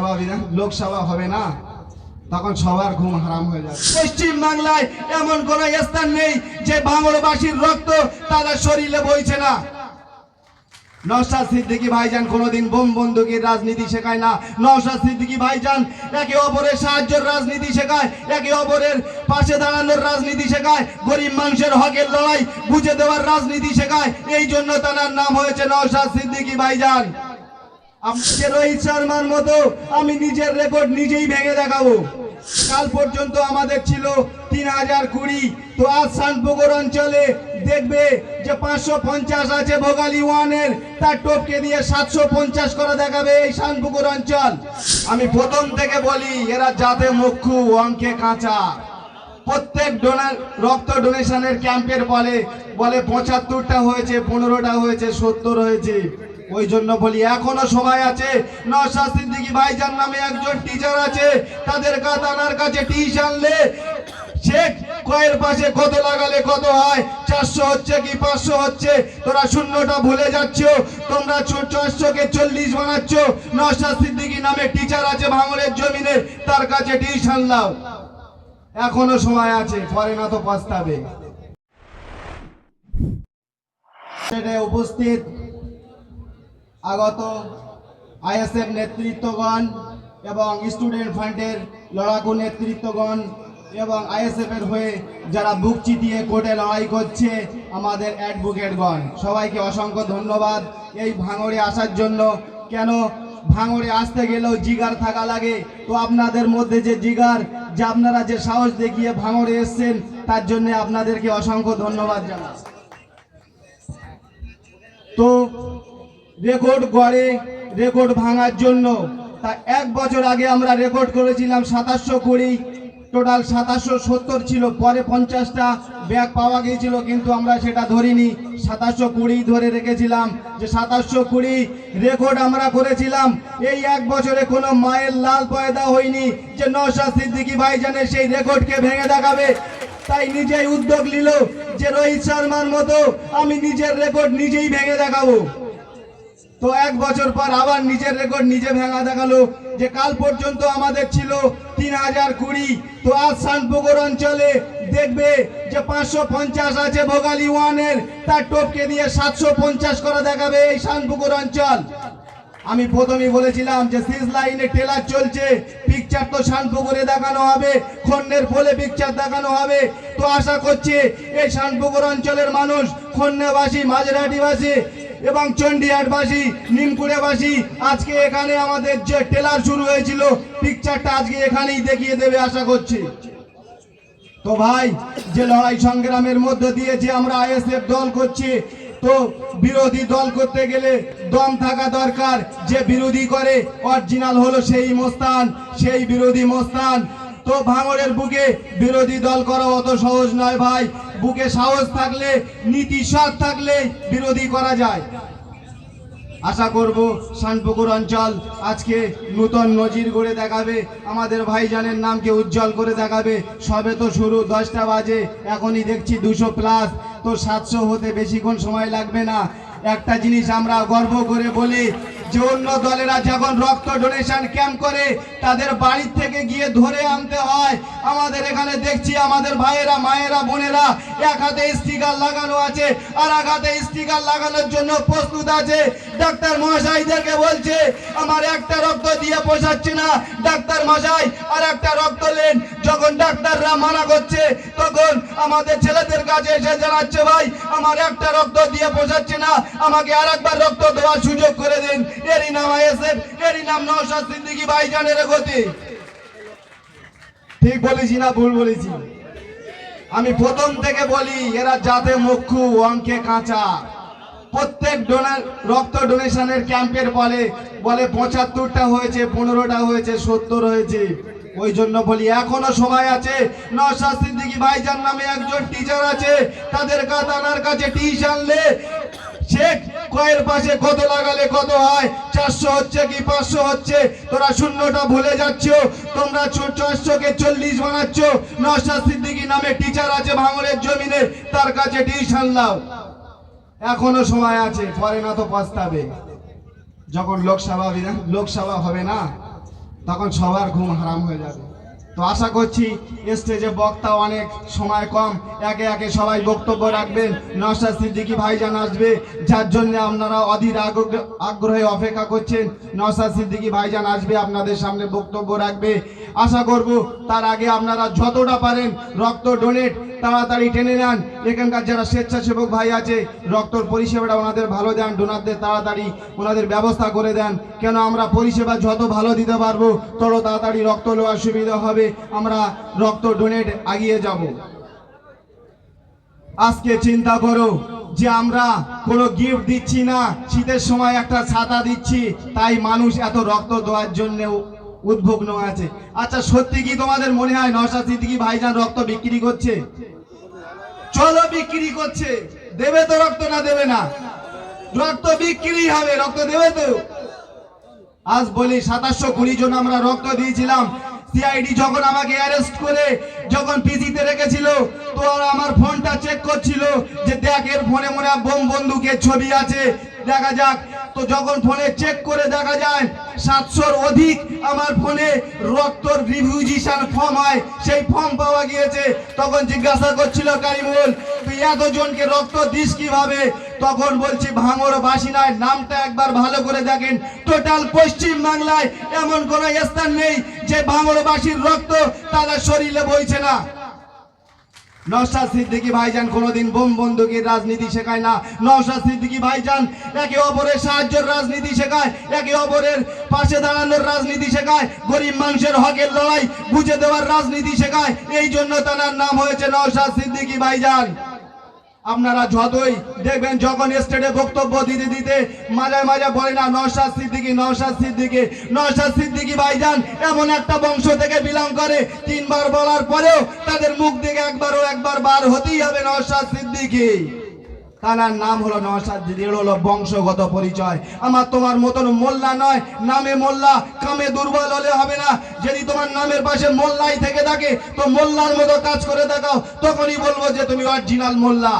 লোকসভা বিধান, লোকসভা হবে না। তখন সবার ঘুম হারাম হয়ে যাবে। পশ্চিম বাংলায় এমন কোন স্থান নেই যে বাংলাবাসীর রক্ত তাদের শরীরে বইছে না। সিদ্দিকী ভাইজান কোনোদিন বোম বন্দুকের রাজনীতি শেখায় না। নওশাদ সিদ্দিকী ভাইজান একে অপরের সাহায্যের রাজনীতি শেখায়, একে অপরের পাশে দাঁড়ানোর রাজনীতি শেখায়, গরিব মানুষের হকের লড়াই বুঝে দেওয়ার রাজনীতি শেখায়। এই জন্য তার নাম হয়েছে নওশাদ সিদ্দিকী ভাইজান। আমাকে রোহিত শর্মার মতো আমি নিজের রেকর্ড নিজেই ভেঙে দেখাবো। কাল পর্যন্ত আমাদের ছিল তিন হাজার কুড়ি। তো আজ শানপুকুর অঞ্চলে দেখবে যে পাঁচশো পঞ্চাশ আছে ভোগালী ওয়ানের। তার টপকে দিয়ে সাতশো পঞ্চাশ করে দেখাবে এই শানপুকুর অঞ্চল। আমি প্রথম থেকে বলি, এরা যাতে মুখ্যু, অঙ্কে কাঁচা। প্রত্যেক ডোনার রক্ত ডোনেশনের ক্যাম্পের বলে বলে পঁচাত্তরটা হয়েছে, পনেরোটা হয়েছে, সত্তর হয়েছে। ওই জন্য বলি, এখনও সময় আছে। নশা ভাইজান নামে একজন টিচার আছে। তাদের কাতানার কাছে টিস আনলে শেখ কয়ের পাশে কত লাগালে কত হয়? চারশো হচ্ছে কি পাঁচশো হচ্ছে? তোরা শূন্যটা ভুলে যাচ্ছ। তোমরা চারশোকে চল্লিশ বানাচ্ছ। নশা সিদ্দিকী নামে টিচার আছে ভাঙড়ের জমিনে। তার কাছে টিস আনলাও এখনও সময় আছে, পরে না তো পস্তাবে। উপস্থিত আগত আইএসএফ নেতৃত্বগণ এবং স্টুডেন্ট ফান্ডের লড়াকু নেতৃত্বগণ এবং আইএসএফ এর হয়ে যারা বুক চিতিয়ে কোর্টে লড়াই করছে আমাদের অ্যাডভোকেটগণ, সবাইকে অসংখ্য ধন্যবাদ। এই ভাঙড়ে আসার জন্য কেন ভাঙড়ে আসতে গেলেও জিগার থাকা লাগে? তো আপনাদের মধ্যে যে জিগার, যে আপনারা যে সাহস দেখিয়ে ভাঙড়ে এসছেন, তার জন্য আপনাদেরকে অসংখ্য ধন্যবাদ জানাই। তো রেকর্ড গড়ে রেকর্ড ভাঙার জন্য। তা এক বছর আগে আমরা রেকর্ড করেছিলাম সাতাশশো কুড়ি টোটাল সাতাশশো সত্তর ছিল, পরে পঞ্চাশটা ব্যাগ পাওয়া গিয়েছিল, কিন্তু আমরা সেটা ধরিনি। সাতাশশো কুড়ি ধরে রেখেছিলাম। যে সাতাশশো কুড়ি রেকর্ড আমরা করেছিলাম, এই এক বছরে কোনো মায়ের লাল পয়দা হয়নি যে নশা সিদ্দিকী ভাইজানের সেই রেকর্ডকে ভেঙে দেখাবে। তাই নিজেই উদ্যোগ নিল যে রোহিত শর্মার মতো আমি নিজের রেকর্ড নিজেই ভেঙে দেখাবো। তো এক বছর পর আবার নিজের রেকর্ড নিজে ভাঙা দেখাল। যে কাল পর্যন্ত আমাদের ছিল তিন হাজার কুড়ি, তো আজ শানপুকুর অঞ্চলে দেখবে যে পাঁচশো পঞ্চাশ আছে ভোগালী ওয়ানের, তার টপকে দিয়ে সাতশো পঞ্চাশ করে দেখাবে এই শানপুকুর অঞ্চল। আমি প্রথমেই বলেছিলাম যে সিজ লাইনে টেলার চলছে পিকচার তো শানপুকুরে দেখানো হবে খন্ডের ফলে পিকচার দেখানো হবে। তো আশা করছি এই শানপুকুর অঞ্চলের মানুষ খন্ডেবাসী মাঝরাটিবাসী এবং চণ্ডীহাটবাসী নিমকুড়েবাসী, আজকে এখানে আমাদের যে টেলার শুরু হয়েছিল পিকচারটা আজকে এখানেই দেখিয়ে দেবে আশা করছি। তো ভাই, যে লড়াই সংগ্রামের মধ্যে দিয়ে যে আমরা আইএসএফ দল করছি, তো বিরোধী দল করতে গেলে দম থাকা দরকার। যে বিরোধী করে অরিজিনাল হলো সেই মোস্তান, সেই বিরোধী মোস্তান। তো ভাঙড়ের বুকে বিরোধী দল করা অত সহজ নয় ভাই। বুকে সাহস থাকলে, নীতি সৎ থাকলে বিরোধী করা যায়। আশা করব শানপুকুর অঞ্চল আজকে নূতন নজির গড়ে দেখাবে। আমাদের ভাইজানের নামকে উজ্জ্বল করে দেখাবে। সবে তো শুরু, দশটা বাজে, এখনই দেখছি দুশো প্লাস তো সাতশো হতে বেশিক্ষণ সময় লাগবে না। একটা জিনিস আমরা গর্ব করে বলি যে অন্য দলেরা যখন রক্ত ডোনেশন ক্যাম্প করে, তাদের বাড়ির থেকে গিয়ে ধরে আনতে হয়। আমাদের এখানে দেখছি আমাদের ভাইয়েরা, মায়েরা, বোনেরা এক হাতে স্টিকার লাগানো আছে আর এক হাতে স্টিকার লাগানোর জন্য প্রস্তুত আছে। ডাক্তার মহাশয়দেরকে বলছে, আমার একটা রক্ত দিয়ে পোষাচ্ছে না। ডাক্তার মশাই আর একটা রক্ত নেন। যখন ডাক্তাররা মানা করছে, তখন আমাদের ছেলেদের কাছে এসে জানাচ্ছে, ভাই, আমার একটা রক্ত দিয়ে পোষাচ্ছে না। আমাকে আর একবার রক্ত দেওয়ার সুযোগ করে দিন। এরই নাম আইএসএফ, এরই নাম নওশাদ সিদ্দিকী ভাইজানের গতি। ঠিক বলেছি না ভুল বলেছি? আমি প্রথম থেকে বলি, এরা যাতে মুখ্যু, অঙ্কে কাঁচা। প্রত্যেক ডোনার রক্ত ডোনেশনের ক্যাম্পের বলে বলে পঁচাত্তরটা হয়েছে, পনেরোটা হয়েছে, সত্তর হয়েছে। ওই জন্য বলি, এখনও সময় আছে। নশা সিদ্দিকী ভাইজান নামে একজন টিচার আছে। তাদের কাতানার কাছে টিস আনলে শেখ কয়ের পাশে কত লাগালে কত হয়? চারশো হচ্ছে কি পাঁচশো হচ্ছে? তোরা শূন্যটা ভুলে যাচ্ছ। তোমরা চারশোকে চল্লিশ বানাচ্ছ। নশা সিদ্দিকী নামে টিচার আছে ভাঙড়ের জমিনে। তার কাছে টিউশন লাও এখনও সময় আছে, পরে না তো পস্তাবে। যখন লোকসভা লোকসভা হবে না? তখন সবার ঘুম হারাম হয়ে যাবে। তো আশা করছি স্টেজে বক্তা অনেক সময় কম। একে একে সবাই বক্তব্য রাখবেন। নশা সিদ্দিকী ভাইজান আসবে। যার জন্য আপনারা অধীর আগ্রহ- অপেক্ষা করছেন। নশা সিদ্দিকী ভাইজান আসবে, আপনাদের সামনে বক্তব্য রাখবে। আশা করব তার আগে আপনারা যতটা পারেন রক্ত ডোনেট তাড়াতাড়ি টেনে নেন। এখানকার যারা স্বেচ্ছাসেবক ভাই আছে, রক্তর পরিষেবাটা ওনাদের ভালো দেন ডোনারদের তাড়াতাড়ি ওনাদের ব্যবস্থা করে দেন। কেন আমরা পরিষেবা যত ভালো দিতে পারব, তত তাড়াতাড়ি রক্ত নেওয়ার সুবিধা হবে। আমরা রক্ত ডোনেট আগিয়ে যাব। আজকে চিন্তা করো যে আমরা কোনো গিফট দিচ্ছি না, শীতের সময় একটা ছাতা দিচ্ছি, তাই মানুষ এত রক্ত দেওয়ার জন্য উদ্ভগ্ন আছে। আচ্ছা সত্যি কি তোমাদের মনে হয় নশা সিদ্দিকি ভাইজান রক্ত বিক্রি করছে? চলো বিক্রি করছে। দেবে তো রক্ত না দেবে না? রক্ত বিক্রি হবে, রক্ত দেবে তো? আজ বলি সাতাশশো কুড়ি জন আমরা রক্ত দিয়েছিলাম সিআইডি যখন আমাকে অ্যারেস্ট করে, যখন পিজিতে রেখেছিল, তো আমার ফোনটা চেক করছিল যে দেখ, এর ফোনে মনে হয় বোম বন্দুকের ছবি আছে। দেখা যাক তো যখন ফোনে চেক করে দেখা যায়, সাতশোর অধিক আমার ফোনে রক্তর রিভিউজিশন ফর্ম হয়। সেই ফর্ম পাওয়া গিয়েছে। তখন জিজ্ঞাসা করছিল, কারিমুল এতজনকে রক্ত দিস কীভাবে? তখন বলছি ভাঙর বাসী নয়, নামটা একবার ভালো করে দেখেন। টোটাল পশ্চিম বাংলায় এমন কোন স্থান নেই যে ভাঙরবাসীর রক্ত তাদের শরীরে বইছে না। নওশাদ সিদ্দিকী ভাইজান কোনোদিন বোম বন্দুকের রাজনীতি শেখায় না। নওশাদ সিদ্দিকী ভাইজান একে অপরের সাহায্যের রাজনীতি শেখায়, একে অপরের পাশে দাঁড়ানোর রাজনীতি শেখায়, গরিব মানুষের হকের লড়াই বুঝে দেওয়ার রাজনীতি শেখায়। এই জন্য তার নাম হয়েছে নওশাদ সিদ্দিকী ভাইজান। আপনারা যতই দেখবেন যখন স্টেটে বক্তব্য দিতে দিতে মাঝে মাঝে বলে না, নওশাদ সিদ্দিকি নওশাদ সিদ্দিকি নওশাদ সিদ্দিকি ভাইজান এমন একটা বংশ থেকে বিলং করে, তিনবার বলার পরেও তাদের মুখ থেকে একবারও একবার বার হতেই হবে নওশাদ সিদ্দিকী। তার নাম হলো নওশাদ দিদির হলো বংশগত পরিচয়। আমার তোমার মতন মোল্লা নয়, নামে মোল্লা, কামে দুর্বল হলে হবে না। যদি তোমার নামের পাশে মোল্লাই থেকে থাকে, তো মোল্লার মতো কাজ করে দেখাও, তখনই বলব যে তুমি অরিজিনাল মোল্লা।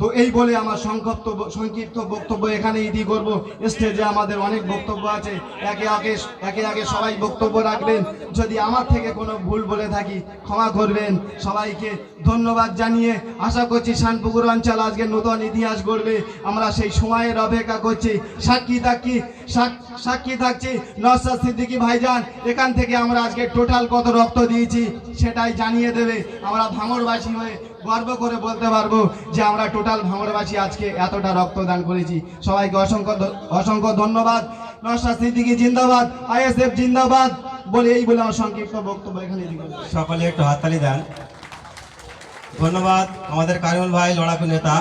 তো এই বলে আমার সংক্ষিপ্ত সংক্ষিপ্ত বক্তব্য এখানে ইতি করব। স্টেজে আমাদের অনেক বক্তব্য আছে। একে আগে একে আগে সবাই বক্তব্য রাখবেন। যদি আমার থেকে কোনো ভুল বলে থাকি, ক্ষমা করবেন। সবাইকে ধন্যবাদ জানিয়ে আশা করছি শানপুকুর অঞ্চল আজকে নতুন ইতিহাস গড়বে। আমরা সেই সময়ের অপেক্ষা করছি। সাক্ষী থাকি সাক- সাক্ষী থাকছি। নসাদ সিদ্দিকি ভাইজান, এখান থেকে আমরা আজকে টোটাল কত রক্ত দিয়েছি সেটাই জানিয়ে দেবে। আমরা ভাঙড়বাসী হয়ে গর্ব করে বলতে পারব যে আমরা টোটাল ভাঙড়বাসী আজকে এতটা রক্তদান করেছি। সবাইকে অসংখ্য অসংখ্য ধন্যবাদ। নশা সিদ্দিকি জিন্দাবাদ, আইএসএফ জিন্দাবাদ বলে এই বলে আমার সংক্ষিপ্ত বক্তব্য এখানে দিব সকলে একটু হাততালি দেন। ধন্যবাদ আমাদের কারিমুল ভাই, লড়াকু নেতা।